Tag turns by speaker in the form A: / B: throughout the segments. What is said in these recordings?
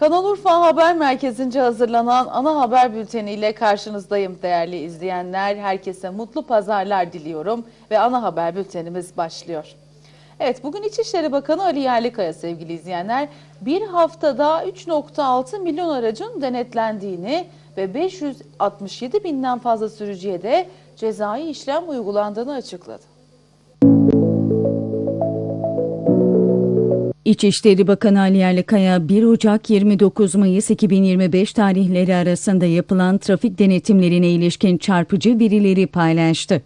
A: Kanal Urfa Haber Merkezi'nce hazırlanan ana haber bülteniyle karşınızdayım değerli izleyenler. Herkese mutlu pazarlar diliyorum ve ana haber bültenimiz başlıyor. Evet bugün İçişleri Bakanı Ali Yerlikaya sevgili izleyenler bir haftada 3.6 milyon aracın denetlendiğini ve 567 binden fazla sürücüye de cezai işlem uygulandığını açıkladı.
B: İçişleri Bakanı Ali Yerlikaya 1 Ocak 29 Mayıs 2025 tarihleri arasında yapılan trafik denetimlerine ilişkin çarpıcı verileri paylaştı.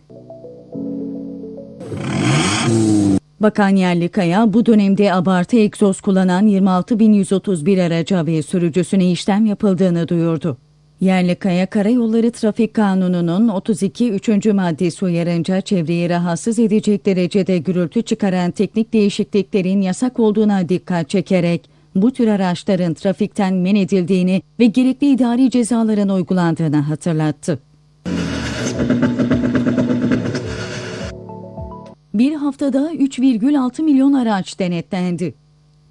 B: Bakan Yerlikaya bu dönemde abartı egzoz kullanan 26.131 araca ve sürücüsüne işlem yapıldığını duyurdu. Yerlikaya Karayolları Trafik Kanunu'nun 32 3. maddesi uyarınca çevreye rahatsız edecek derecede gürültü çıkaran teknik değişikliklerin yasak olduğuna dikkat çekerek bu tür araçların trafikten men edildiğini ve gerekli idari cezaların uygulandığını hatırlattı. Bir haftada 3,6 milyon araç denetlendi.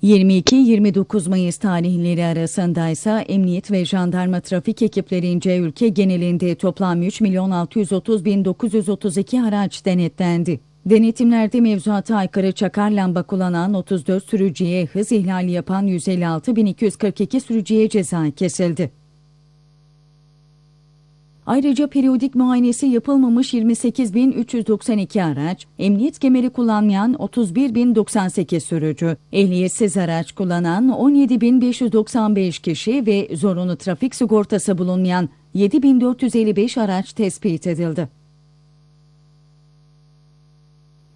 B: 22-29 Mayıs tarihleri arasında ise emniyet ve jandarma trafik ekiplerince ülke genelinde toplam 3 milyon 630 bin 932 araç denetlendi. Denetimlerde mevzuata aykırı çakar lamba kullanan 34 sürücüye, hız ihlali yapan 156.242 sürücüye ceza kesildi. Ayrıca periyodik muayenesi yapılmamış 28.392 araç, emniyet kemeri kullanmayan 31.098 sürücü, ehliyetsiz araç kullanan 17.595 kişi ve zorunlu trafik sigortası bulunmayan 7.455 araç tespit edildi.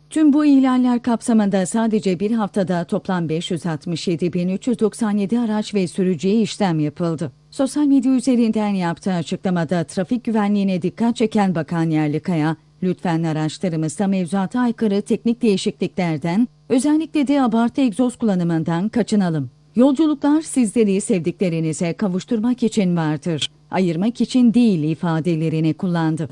B: Tüm bu ihlaller kapsamında sadece bir haftada toplam 567.397 araç ve sürücüye işlem yapıldı. Sosyal medya üzerinden yaptığı açıklamada trafik güvenliğine dikkat çeken Bakan Yerlikaya, lütfen araçlarımızda mevzuata aykırı teknik değişikliklerden, özellikle de abartı egzoz kullanımından kaçınalım. Yolculuklar sizleri sevdiklerinize kavuşturmak için vardır, ayırmak için değil ifadelerini kullandı.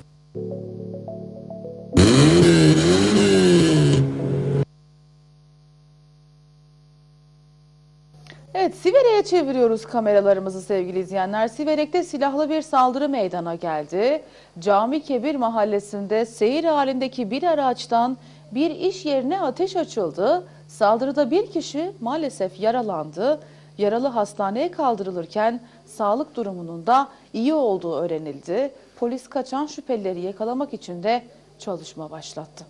A: Evet Siverek'e çeviriyoruz kameralarımızı sevgili izleyenler. Siverek'te silahlı bir saldırı meydana geldi. Cami Kebir mahallesinde seyir halindeki bir araçtan bir iş yerine ateş açıldı. Saldırıda bir kişi maalesef yaralandı. Yaralı hastaneye kaldırılırken sağlık durumunun da iyi olduğu öğrenildi. Polis kaçan şüphelileri yakalamak için de çalışma başlattı.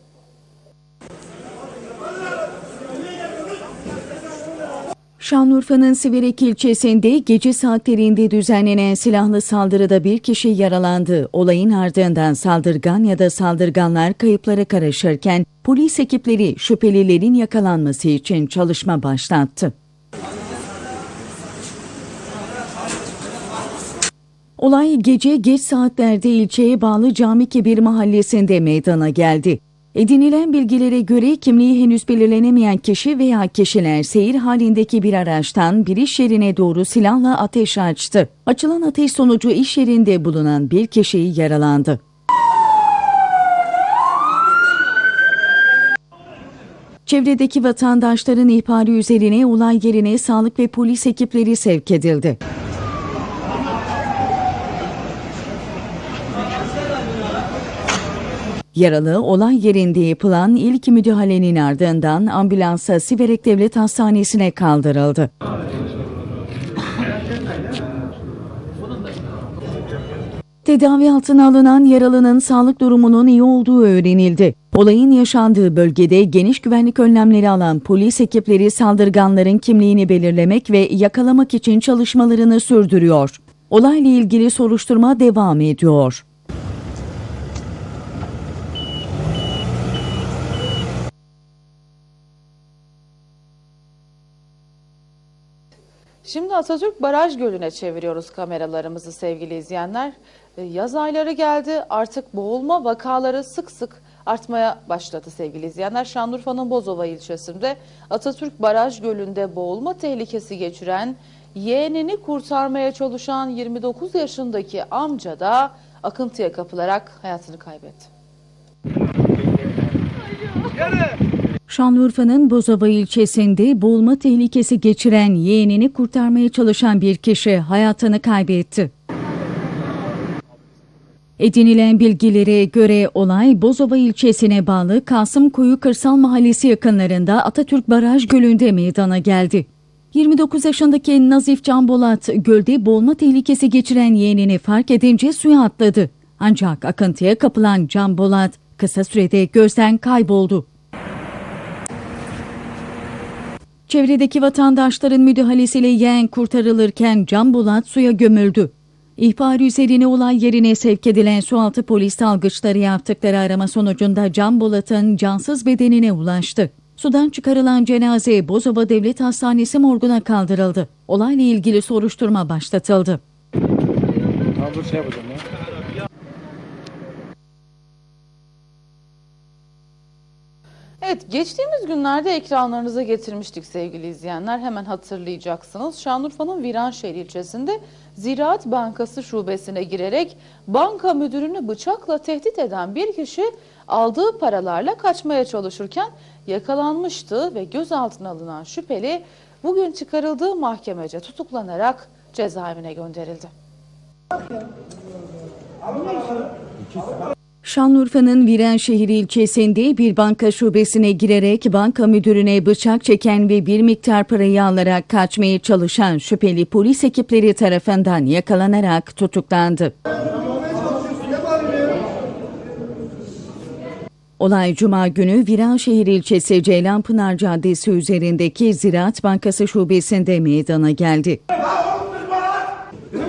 B: Şanlıurfa'nın Siverek ilçesinde gece saatlerinde düzenlenen silahlı saldırıda bir kişi yaralandı. Olayın ardından saldırgan ya da saldırganlar kayıplara karışırken polis ekipleri şüphelilerin yakalanması için çalışma başlattı. Olay gece geç saatlerde ilçeye bağlı Cami Kebir mahallesinde meydana geldi. Edinilen bilgilere göre kimliği henüz belirlenemeyen kişi veya kişiler seyir halindeki bir araçtan bir iş yerine doğru silahla ateş açtı. Açılan ateş sonucu iş yerinde bulunan bir kişi yaralandı. Çevredeki vatandaşların ihbarı üzerine olay yerine sağlık ve polis ekipleri sevk edildi. Yaralı olay yerinde yapılan ilk müdahalenin ardından ambulansa Siverek Devlet Hastanesi'ne kaldırıldı. Tedavi altına alınan yaralının sağlık durumunun iyi olduğu öğrenildi. Olayın yaşandığı bölgede geniş güvenlik önlemleri alan polis ekipleri saldırganların kimliğini belirlemek ve yakalamak için çalışmalarını sürdürüyor. Olayla ilgili soruşturma devam ediyor.
A: Şimdi Atatürk Baraj Gölü'ne çeviriyoruz kameralarımızı sevgili izleyenler. E, Yaz ayları geldi artık boğulma vakaları sık sık artmaya başladı sevgili izleyenler. Şanlıurfa'nın Bozova ilçesinde Atatürk Baraj Gölü'nde boğulma tehlikesi geçiren yeğenini kurtarmaya çalışan 29 yaşındaki amca da akıntıya kapılarak hayatını kaybetti.
B: Şanlıurfa'nın Bozova ilçesinde boğulma tehlikesi geçiren yeğenini kurtarmaya çalışan bir kişi hayatını kaybetti. Edinilen bilgilere göre olay Bozova ilçesine bağlı Kasımkoyu Kırsal Mahallesi yakınlarında Atatürk Baraj Gölü'nde meydana geldi. 29 yaşındaki Nazif Can Bolat gölde boğulma tehlikesi geçiren yeğenini fark edince suya atladı. Ancak akıntıya kapılan Can Bolat kısa sürede gözden kayboldu. Çevredeki vatandaşların müdahalesiyle yeğen kurtarılırken Can Bolat suya gömüldü. İhbar üzerine olay yerine sevk edilen sualtı polis dalgıçları yaptıkları arama sonucunda Can Bolat'ın cansız bedenine ulaştı. Sudan çıkarılan cenaze Bozova Devlet Hastanesi morguna kaldırıldı. Olayla ilgili soruşturma başlatıldı.
C: Tamam şey yapacağım ya.
A: Evet, geçtiğimiz günlerde ekranlarınıza getirmiştik sevgili izleyenler. Hemen hatırlayacaksınız. Şanlıurfa'nın Viranşehir ilçesinde Ziraat Bankası şubesine girerek banka müdürünü bıçakla tehdit eden bir kişi aldığı paralarla kaçmaya çalışırken yakalanmıştı ve gözaltına alınan şüpheli bugün çıkarıldığı mahkemece tutuklanarak cezaevine gönderildi.
B: Şanlıurfa'nın Viranşehir ilçesinde bir banka şubesine girerek banka müdürüne bıçak çeken ve bir miktar parayı alarak kaçmaya çalışan şüpheli polis ekipleri tarafından yakalanarak tutuklandı. Olay Cuma günü Viranşehir ilçesi Ceylanpınar Caddesi üzerindeki Ziraat Bankası şubesinde meydana geldi.
D: Ben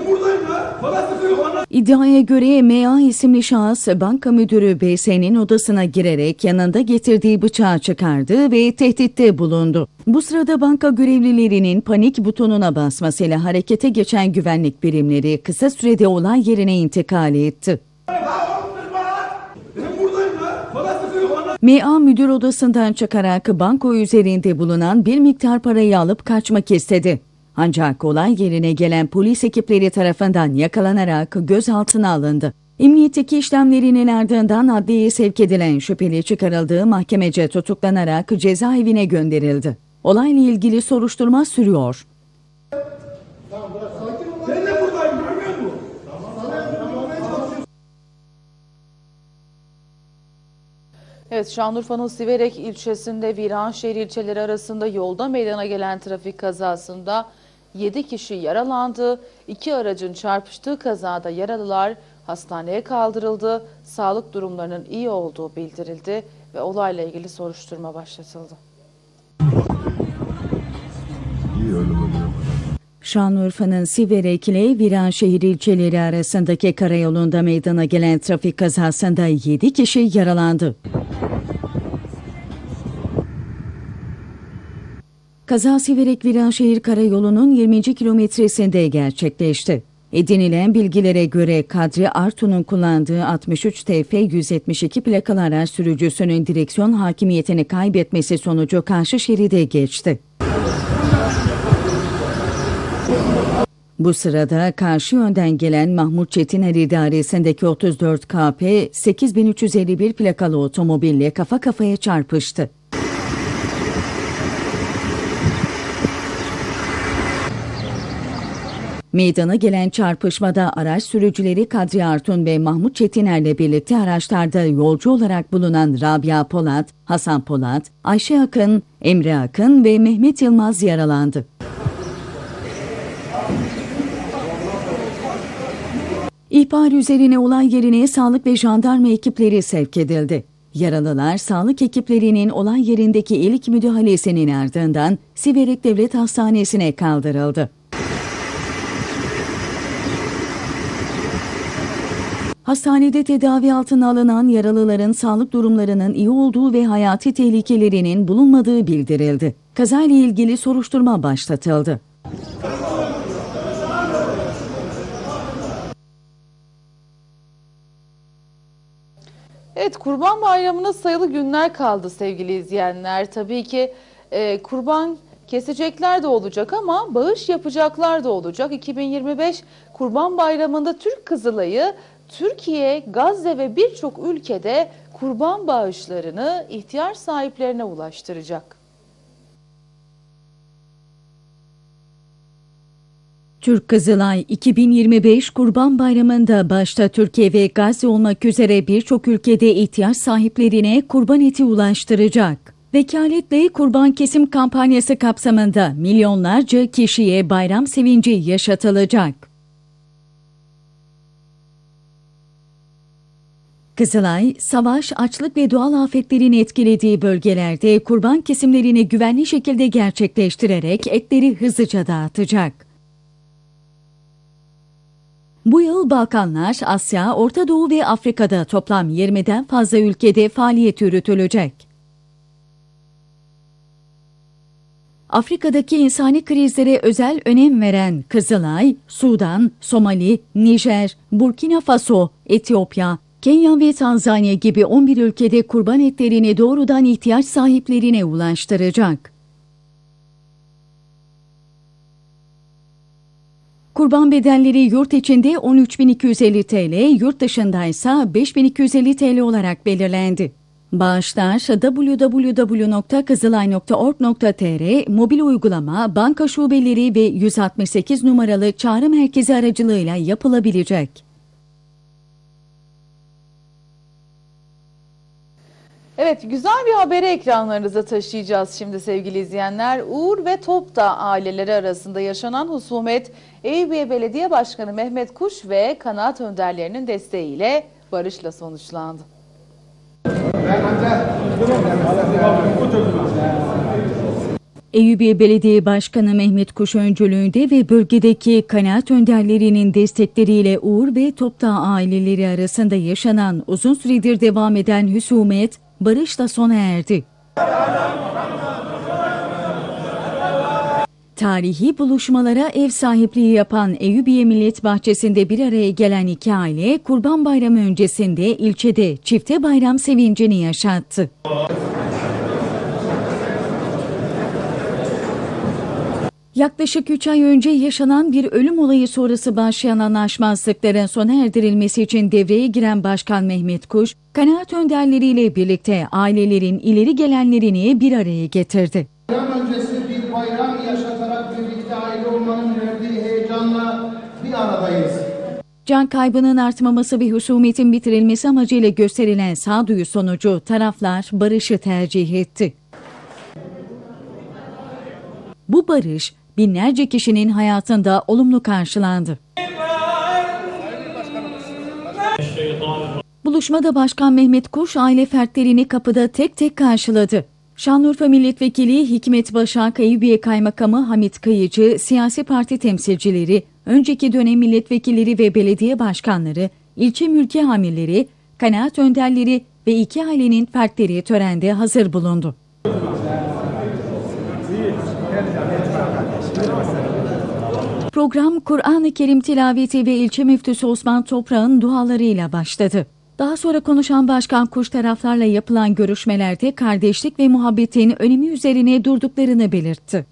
D: buradayım ya. Bana sıkıyor bana.
B: İddiaya göre MA isimli şahıs banka müdürü BS'nin odasına girerek yanında getirdiği bıçağı çıkardı ve tehditte bulundu. Bu sırada banka görevlilerinin panik butonuna basmasıyla harekete geçen güvenlik birimleri kısa sürede olay yerine intikal etti. MA müdür odasından çıkarak banko üzerinde bulunan bir miktar parayı alıp kaçmak istedi. Ancak olay yerine gelen polis ekipleri tarafından yakalanarak gözaltına alındı. Emniyetteki işlemlerinin ardından adliyeye sevk edilen şüpheli çıkarıldığı mahkemece tutuklanarak cezaevine gönderildi. Olayla ilgili soruşturma sürüyor.
A: Evet, Şanlıurfa'nın Siverek ilçesinde Viranşehir ilçeleri arasında yolda meydana gelen trafik kazasında 7 kişi yaralandı. İki aracın çarpıştığı kazada yaralılar hastaneye kaldırıldı. Sağlık durumlarının iyi olduğu bildirildi ve olayla ilgili soruşturma başlatıldı.
B: Şanlıurfa'nın Siverek ile Viranşehir ilçeleri arasındaki karayolunda meydana gelen trafik kazasında 7 kişi yaralandı. Kaza Siverek Viranşehir Karayolu'nun 20. kilometresinde gerçekleşti. Edinilen bilgilere göre Kadri Artu'nun kullandığı 63 TF 172 plakalı araç sürücüsünün direksiyon hakimiyetini kaybetmesi sonucu karşı şeride geçti. Bu sırada karşı yönden gelen Mahmut Çetiner idaresindeki 34 KP 8351 plakalı otomobille kafa kafaya çarpıştı. Meydana gelen çarpışmada araç sürücüleri Kadri Artun ve Mahmut Çetiner'le birlikte araçlarda yolcu olarak bulunan Rabia Polat, Hasan Polat, Ayşe Akın, Emre Akın ve Mehmet Yılmaz yaralandı. İhbar üzerine olay yerine sağlık ve jandarma ekipleri sevk edildi. Yaralılar sağlık ekiplerinin olay yerindeki ilk müdahalesinin ardından Siverek Devlet Hastanesi'ne kaldırıldı. Hastanede tedavi altına alınan yaralıların sağlık durumlarının iyi olduğu ve hayati tehlikelerinin bulunmadığı bildirildi. Kazayla ilgili soruşturma başlatıldı.
A: Evet Kurban Bayramı'na sayılı günler kaldı sevgili izleyenler. Tabii ki e, kurban kesecekler de olacak ama bağış yapacaklar da olacak. 2025 Kurban Bayramı'nda Türk Kızılay'ı Türkiye, Gazze ve birçok ülkede kurban bağışlarını ihtiyaç sahiplerine ulaştıracak.
B: Türk Kızılay 2025 Kurban Bayramı'nda başta Türkiye ve Gazze olmak üzere birçok ülkede ihtiyaç sahiplerine kurban eti ulaştıracak. Vekaletle kurban kesim kampanyası kapsamında milyonlarca kişiye bayram sevinci yaşatılacak. Kızılay, savaş, açlık ve doğal afetlerin etkilediği bölgelerde kurban kesimlerini güvenli şekilde gerçekleştirerek etleri hızlıca dağıtacak. Bu yıl Balkanlar, Asya, Orta Doğu ve Afrika'da toplam 20'den fazla ülkede faaliyet yürütülecek. Afrika'daki insani krizlere özel önem veren Kızılay, Sudan, Somali, Nijer, Burkina Faso, Etiyopya, Kenya ve Tanzanya gibi 11 ülkede kurban etlerini doğrudan ihtiyaç sahiplerine ulaştıracak. Kurban bedelleri yurt içinde 13.250 TL, yurt dışındaysa 5.250 TL olarak belirlendi. Bağışlar www.kızılay.org.tr, mobil uygulama, banka şubeleri ve 168 numaralı çağrı merkezi aracılığıyla yapılabilecek.
A: Evet güzel bir haberi ekranlarınıza taşıyacağız şimdi sevgili izleyenler. Uğur ve Topda aileleri arasında yaşanan husumet Eyüpiye Belediye Başkanı Mehmet Kuş ve kanaat önderlerinin desteğiyle barışla sonuçlandı.
B: Eyüpiye Belediye Başkanı Mehmet Kuş öncülüğünde ve bölgedeki kanaat önderlerinin destekleriyle Uğur ve Topdağ aileleri arasında yaşanan uzun süredir devam eden husumet barışla sona erdi. Tarihi buluşmalara ev sahipliği yapan Eyüpiye Millet Bahçesi'nde bir araya gelen iki aile Kurban Bayramı öncesinde ilçede çifte bayram sevincini yaşattı. Yaklaşık 3 ay önce yaşanan bir ölüm olayı sonrası başlayan anlaşmazlıkların sona erdirilmesi için devreye giren Başkan Mehmet Kuş, kanaat önderleriyle birlikte ailelerin ileri gelenlerini bir araya getirdi.
E: Bayram öncesi bir bayram yaşatarak birlikte aile olmanın verdiği heyecanla bir aradayız.
B: Can kaybının artmaması ve husumetin bitirilmesi amacıyla gösterilen sağduyu sonucu taraflar barışı tercih etti. Bu barış binlerce kişinin hayatında olumlu karşılandı. Buluşmada Başkan Mehmet Kuş aile fertlerini kapıda tek tek karşıladı. Şanlıurfa Milletvekili Hikmet Başak, Eyüpiye Kaymakamı Hamit Kayıcı, siyasi parti temsilcileri, önceki dönem milletvekilleri ve belediye başkanları, ilçe mülki amirleri, kanaat önderleri ve iki ailenin fertleri törende hazır bulundu. Program Kur'an-ı Kerim tilaveti ve ilçe müftüsü Osman Toprak'ın dualarıyla başladı. Daha sonra konuşan Başkan Kuş taraflarla yapılan görüşmelerde kardeşlik ve muhabbetin önemi üzerine durduklarını belirtti.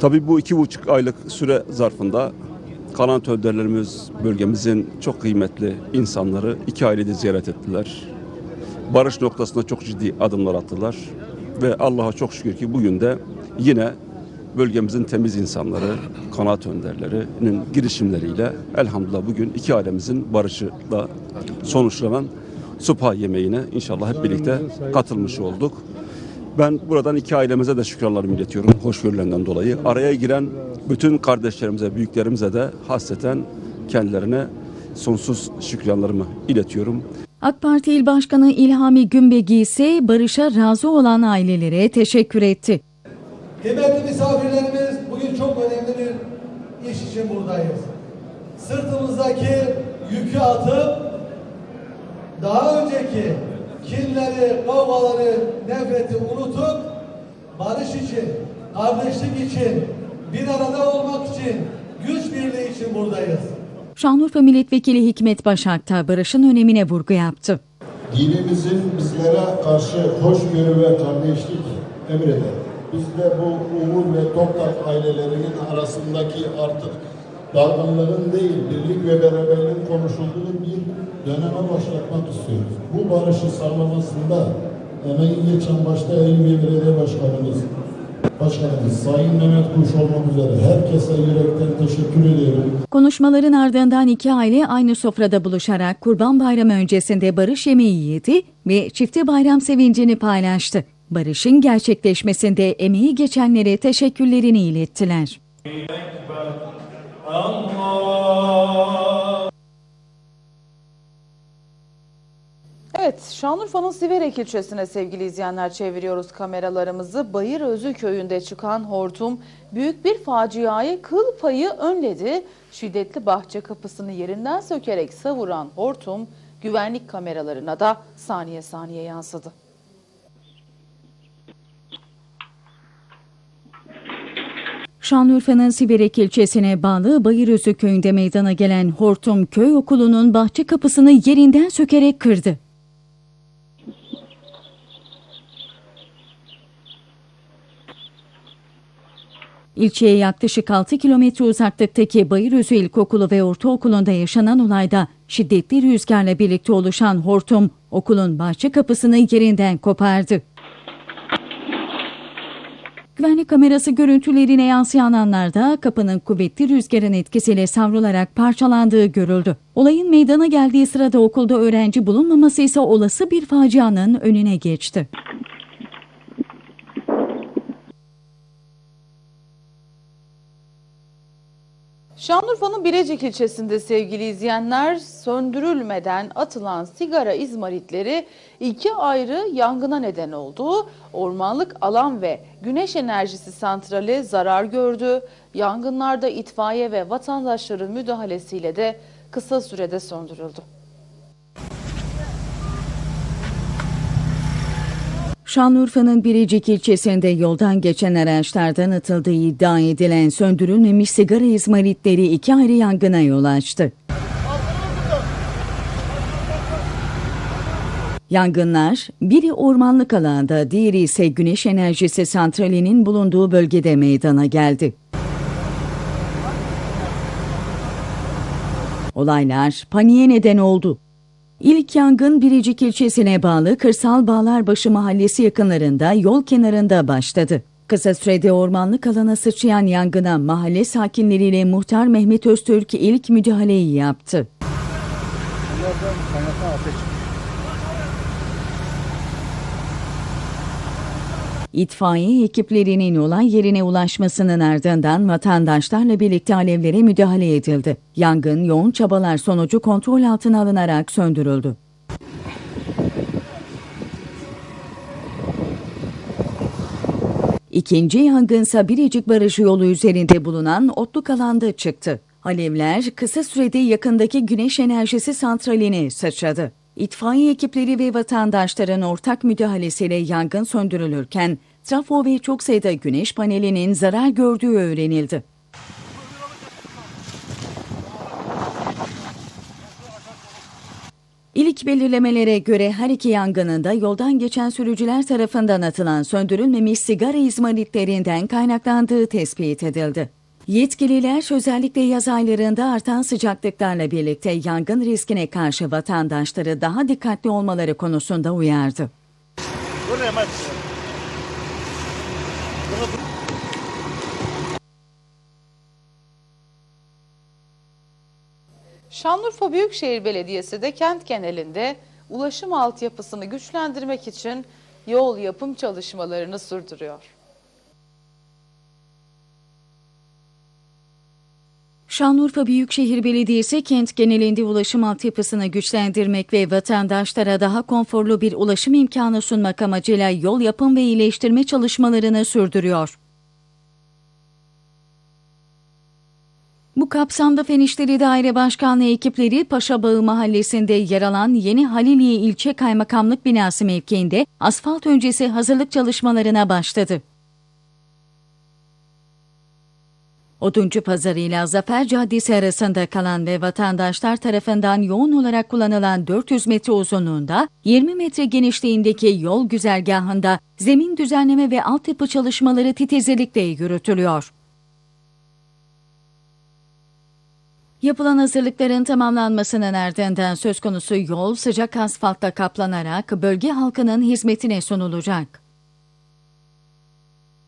F: Tabii bu iki buçuk aylık süre zarfında kanaat önderlerimiz bölgemizin çok kıymetli insanları iki ailede ziyaret ettiler. Barış noktasında çok ciddi adımlar attılar. Ve Allah'a çok şükür ki bugün de yine bölgemizin temiz insanları, kanaat önderlerinin girişimleriyle elhamdülillah bugün iki ailemizin barışıyla sonuçlanan supa yemeğine inşallah hep birlikte katılmış olduk. Ben buradan iki ailemize de şükranlarımı iletiyorum hoşgörülerinden dolayı. Araya giren bütün kardeşlerimize, büyüklerimize de hasreten kendilerine sonsuz şükranlarımı iletiyorum.
B: AK Parti İl Başkanı İlhami Gümbegi ise barışa razı olan ailelere teşekkür etti.
G: Kıymetli misafirlerimiz bugün çok önemli bir iş için buradayız. Sırtımızdaki yükü atıp daha önceki kinleri, kavgaları, nefreti unutup barış için, kardeşlik için, bir arada olmak için, güç birliği için buradayız.
B: Şanlıurfa Milletvekili Hikmet Başak da barışın önemine vurgu yaptı.
E: Dinimizin bizlere karşı hoşgörü ve kardeşlik emreder. Biz de bu Uğur ve Toprak ailelerinin arasındaki artık
H: dargınlığın değil, birlik ve beraberliğin konuşulduğu bir döneme başlatmak istiyoruz. Bu barışı sağlamasında emeği geçen başta Eylül Belediye Başkanımız, Başkanımız Sayın Mehmet Kuş olmak üzere herkese yürekten teşekkür ediyorum.
B: Konuşmaların ardından iki aile aynı sofrada buluşarak Kurban Bayramı öncesinde barış yemeği yedi ve çifte bayram sevincini paylaştı. Barışın gerçekleşmesinde emeği geçenlere teşekkürlerini ilettiler.
A: Evet, Şanlıurfa'nın Siverek ilçesine sevgili izleyenler çeviriyoruz kameralarımızı. Bayırözü köyünde çıkan hortum büyük bir faciayı kıl payı önledi. Şiddetli bahçe kapısını yerinden sökerek savuran hortum güvenlik kameralarına da saniye saniye yansıdı.
B: Şanlıurfa'nın Siverek ilçesine bağlı Bayırözü köyünde meydana gelen hortum köy okulunun bahçe kapısını yerinden sökerek kırdı. İlçeye yaklaşık 6 kilometre uzaklıktaki Bayırözü İlkokulu ve Ortaokulu'nda yaşanan olayda şiddetli rüzgarla birlikte oluşan hortum okulun bahçe kapısını yerinden kopardı. Güvenlik kamerası görüntülerine yansıyan anlarda kapının kuvvetli rüzgarın etkisiyle savrularak parçalandığı görüldü. Olayın meydana geldiği sırada okulda öğrenci bulunmaması ise olası bir facianın önüne geçti.
A: Şanlıurfa'nın Bilecik ilçesinde sevgili izleyenler söndürülmeden atılan sigara izmaritleri iki ayrı yangına neden oldu. Ormanlık alan ve güneş enerjisi santrali zarar gördü. Yangınlarda itfaiye ve vatandaşların müdahalesiyle de kısa sürede söndürüldü.
B: Şanlıurfa'nın Birecik ilçesinde yoldan geçen araçlardan atıldığı iddia edilen söndürülmemiş sigara izmaritleri iki ayrı yangına yol açtı. Yangınlar biri ormanlık alanda, diğeri ise güneş enerjisi santralinin bulunduğu bölgede meydana geldi. Olaylar paniğe neden oldu. İlk yangın Biricik ilçesine bağlı Kırsal Bağlarbaşı mahallesi yakınlarında yol kenarında başladı. Kısa sürede ormanlık alana sıçrayan yangına mahalle sakinleriyle muhtar Mehmet Öztürk ilk müdahaleyi yaptı.
C: Bunlardan kaynaklanan ateş
B: İtfaiye ekiplerinin olay yerine ulaşmasının ardından vatandaşlarla birlikte alevlere müdahale edildi. Yangın yoğun çabalar sonucu kontrol altına alınarak söndürüldü. İkinci yangınsa Birecik Barajı yolu üzerinde bulunan otluk alanda çıktı. Alevler kısa sürede yakındaki güneş enerjisi santraline sıçradı. İtfaiye ekipleri ve vatandaşların ortak müdahalesiyle yangın söndürülürken trafo ve çok sayıda güneş panelinin zarar gördüğü öğrenildi. İlk belirlemelere göre her iki yangının da yoldan geçen sürücüler tarafından atılan söndürülmemiş sigara izmaritlerinden kaynaklandığı tespit edildi. Yetkililer özellikle yaz aylarında artan sıcaklıklarla birlikte yangın riskine karşı vatandaşları daha dikkatli olmaları konusunda uyardı.
A: Şanlıurfa Büyükşehir Belediyesi de kent genelinde ulaşım altyapısını güçlendirmek için yol yapım çalışmalarını sürdürüyor.
B: Şanlıurfa Büyükşehir Belediyesi kent genelinde ulaşım altyapısını güçlendirmek ve vatandaşlara daha konforlu bir ulaşım imkanı sunmak amacıyla yol yapım ve iyileştirme çalışmalarını sürdürüyor. Bu kapsamda Fen İşleri Daire Başkanlığı ekipleri Paşabağı Mahallesi'nde yer alan Yeni Haliliye İlçe Kaymakamlık Binası mevkiinde asfalt öncesi hazırlık çalışmalarına başladı. Oduncu Pazarı ile Zafer Caddesi arasında kalan ve vatandaşlar tarafından yoğun olarak kullanılan 400 metre uzunluğunda 20 metre genişliğindeki yol güzergahında zemin düzenleme ve altyapı çalışmaları titizlikle yürütülüyor. Yapılan hazırlıkların tamamlanmasının ardından söz konusu yol sıcak asfaltla kaplanarak bölge halkının hizmetine sunulacak.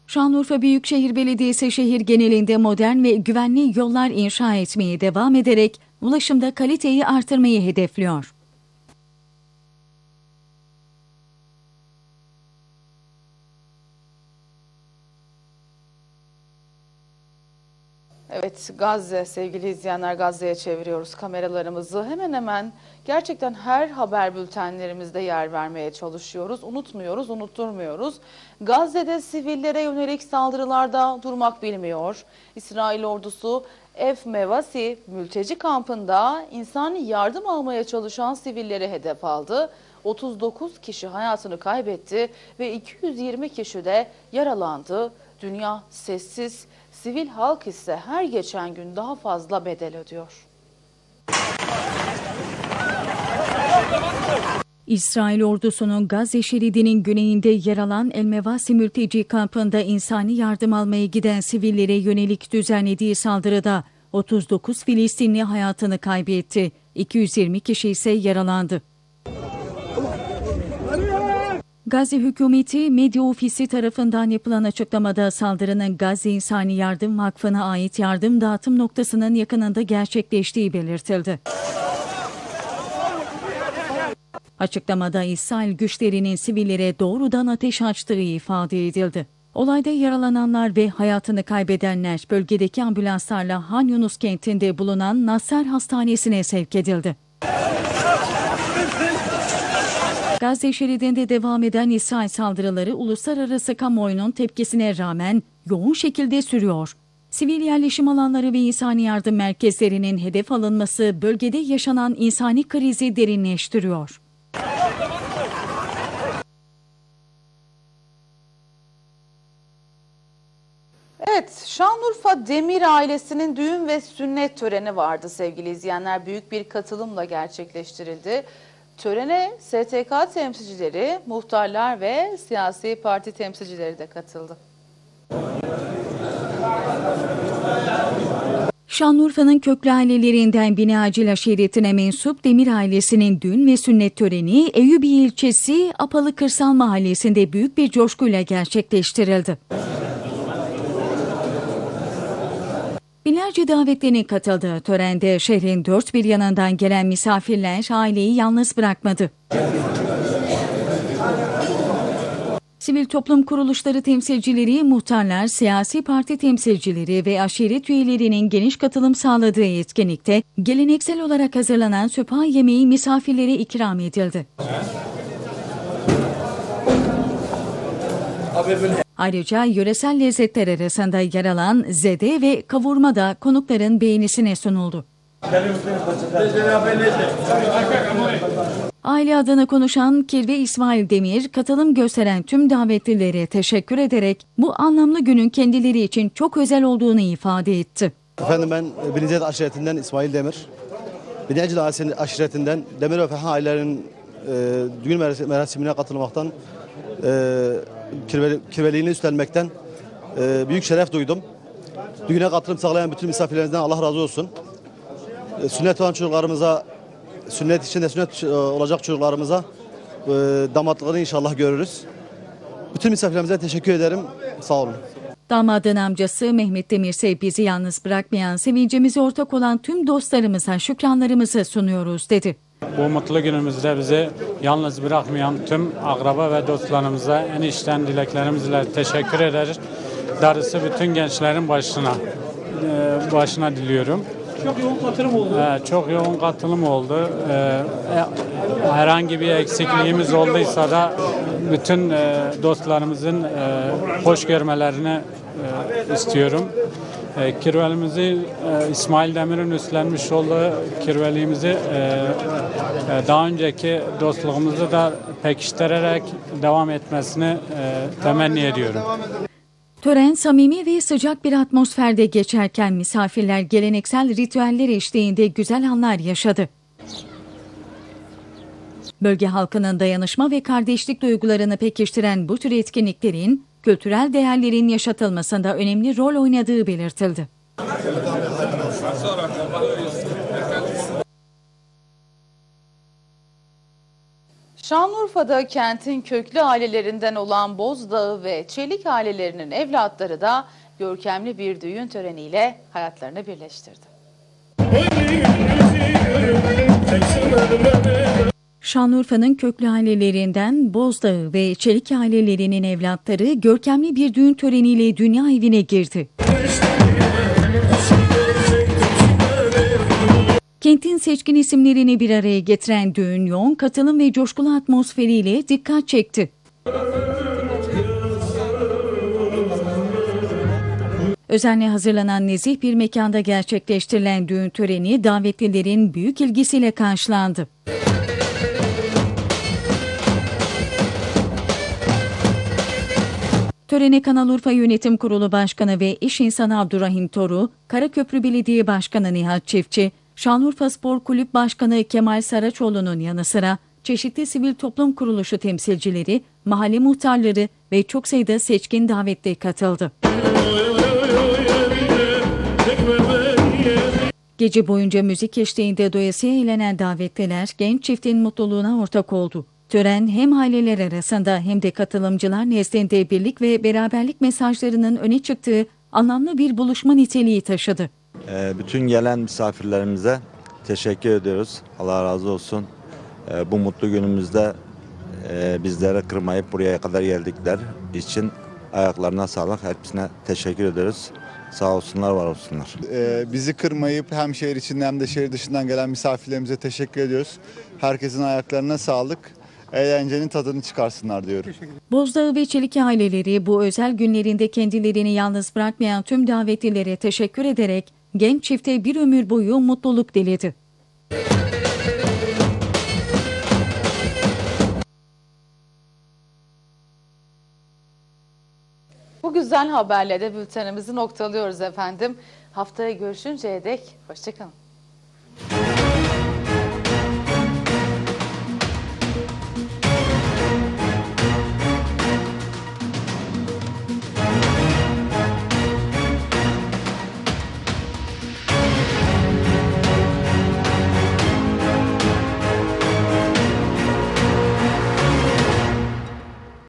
B: Şanlıurfa Büyükşehir Belediyesi şehir genelinde modern ve güvenli yollar inşa etmeye devam ederek ulaşımda kaliteyi artırmayı hedefliyor.
A: Evet Gazze sevgili izleyenler Gazze'ye çeviriyoruz kameralarımızı. Hemen hemen gerçekten her haber bültenlerimizde yer vermeye çalışıyoruz. Unutmuyoruz, unutturmuyoruz. Gazze'de sivillere yönelik saldırılarda durmak bilmiyor. İsrail ordusu Ef Mevasi mülteci kampında insani yardım almaya çalışan sivilleri hedef aldı. 39 kişi hayatını kaybetti ve 220 kişi de yaralandı. Dünya sessiz, sivil halk ise her geçen gün daha fazla bedel ödüyor.
B: İsrail ordusunun Gazze şeridinin güneyinde yer alan El Mevasi mülteci kampında insani yardım almaya giden sivillere yönelik düzenlediği saldırıda 39 Filistinli hayatını kaybetti. 220 kişi ise yaralandı. Gazze hükümeti medya ofisi tarafından yapılan açıklamada saldırının Gazze İnsani Yardım Vakfı'na ait yardım dağıtım noktasının yakınında gerçekleştiği belirtildi. Açıklamada İsrail güçlerinin sivillere doğrudan ateş açtığı ifade edildi. Olayda yaralananlar ve hayatını kaybedenler bölgedeki ambulanslarla Han Yunus kentinde bulunan Nasser Hastanesi'ne sevk edildi. Gazze şeridinde devam eden İsrail saldırıları uluslararası kamuoyunun tepkisine rağmen yoğun şekilde sürüyor. Sivil yerleşim alanları ve insani yardım merkezlerinin hedef alınması bölgede yaşanan insani krizi derinleştiriyor.
A: Evet, Şanlıurfa Demir ailesinin düğün ve sünnet töreni vardı sevgili izleyenler. Büyük bir katılımla gerçekleştirildi. Törene STK temsilcileri, muhtarlar ve siyasi parti temsilcileri de katıldı.
B: Şanlıurfa'nın köklü ailelerinden Binacil aşiretine mensup Demir ailesinin düğün ve sünnet töreni Eyüpiye ilçesi Apalı Kırsal Mahallesi'nde büyük bir coşkuyla gerçekleştirildi. Binlerce davetlerin katıldığı törende şehrin dört bir yanından gelen misafirler aileyi yalnız bırakmadı. Sivil toplum kuruluşları temsilcileri, muhtarlar, siyasi parti temsilcileri ve aşiret üyelerinin geniş katılım sağladığı etkinlikte geleneksel olarak hazırlanan söpa yemeği misafirlere ikram edildi. Ayrıca yöresel lezzetler arasında yer alan zede ve kavurma da konukların beğenisine sunuldu. Aile adına konuşan Kirve İsmail Demir, katılım gösteren tüm davetlilere teşekkür ederek bu anlamlı günün kendileri için çok özel olduğunu ifade etti.
C: Efendim ben Bilince aşiretinden İsmail Demir. Bilince aşiretinden Demir ve Feha ailelerinin e, düğün merasimine katılmaktan e, kirve, kirveliğini üstlenmekten e, büyük şeref duydum. Düğüne katılım sağlayan bütün misafirlerimizden Allah razı olsun. E, sünnet olan çocuklarımıza, sünnet içinde sünnet e, olacak çocuklarımıza e, damatlıkları inşallah görürüz. Bütün misafirlerimize teşekkür ederim. Sağ olun.
B: Damadın amcası Mehmet Demir ise bizi yalnız bırakmayan, sevincimize ortak olan tüm dostlarımıza şükranlarımızı sunuyoruz dedi.
I: Bu mutlu günümüzde bizi yalnız bırakmayan tüm akraba ve dostlarımıza en içten dileklerimizle teşekkür ederiz. Darısı bütün gençlerin başına e, başına diliyorum.
J: Çok yoğun katılım oldu.
I: Ee, çok yoğun katılım oldu. Ee, herhangi bir eksikliğimiz olduysa da bütün e, dostlarımızın e, hoş görmelerini e, istiyorum. E, kirvelimizi e, İsmail Demir'in üstlenmiş olduğu kirveliğimizi e, daha önceki dostluğumuzu da pekiştirerek devam etmesini e, temenni ediyorum.
B: Tören samimi ve sıcak bir atmosferde geçerken misafirler geleneksel ritüeller eşliğinde güzel anlar yaşadı. Bölge halkının dayanışma ve kardeşlik duygularını pekiştiren bu tür etkinliklerin kültürel değerlerin yaşatılmasında önemli rol oynadığı belirtildi.
A: Şanlıurfa'da kentin köklü ailelerinden olan Bozdağı ve Çelik ailelerinin evlatları da görkemli bir düğün töreniyle hayatlarını birleştirdi.
B: Şanlıurfa'nın köklü ailelerinden Bozdağı ve Çelik ailelerinin evlatları görkemli bir düğün töreniyle dünya evine girdi. Kentin seçkin isimlerini bir araya getiren düğün yoğun katılım ve coşkulu atmosferiyle dikkat çekti. Özenle hazırlanan nezih bir mekanda gerçekleştirilen düğün töreni davetlilerin büyük ilgisiyle karşılandı. Törene Kanal Urfa Yönetim Kurulu Başkanı ve İş İnsanı Abdurrahim Toru, Karaköprü Belediye Başkanı Nihat Çiftçi, Şanlıurfa Spor Kulüp Başkanı Kemal Saraçoğlu'nun yanı sıra çeşitli sivil toplum kuruluşu temsilcileri, mahalle muhtarları ve çok sayıda seçkin davetli katıldı. Gece boyunca müzik eşliğinde doyasıya eğlenen davetliler genç çiftin mutluluğuna ortak oldu. Tören hem aileler arasında hem de katılımcılar nezdinde birlik ve beraberlik mesajlarının öne çıktığı anlamlı bir buluşma niteliği taşıdı.
J: Ee, Bütün gelen misafirlerimize teşekkür ediyoruz. Allah razı olsun. Ee, Bu mutlu günümüzde e, bizlere kırmayıp buraya kadar geldikler için ayaklarına sağlık. Hepsine teşekkür ediyoruz. Sağ olsunlar, var olsunlar.
K: Ee, bizi kırmayıp hem şehir içinden hem de şehir dışından gelen misafirlerimize teşekkür ediyoruz. Herkesin ayaklarına sağlık. Eğlencenin tadını çıkarsınlar diyorum.
B: Bozdağı ve Çelik aileleri bu özel günlerinde kendilerini yalnız bırakmayan tüm davetlilere teşekkür ederek genç çifte bir ömür boyu mutluluk diledi.
A: Bu güzel haberle de bültenimizi noktalıyoruz efendim. Haftaya görüşünceye dek hoşçakalın.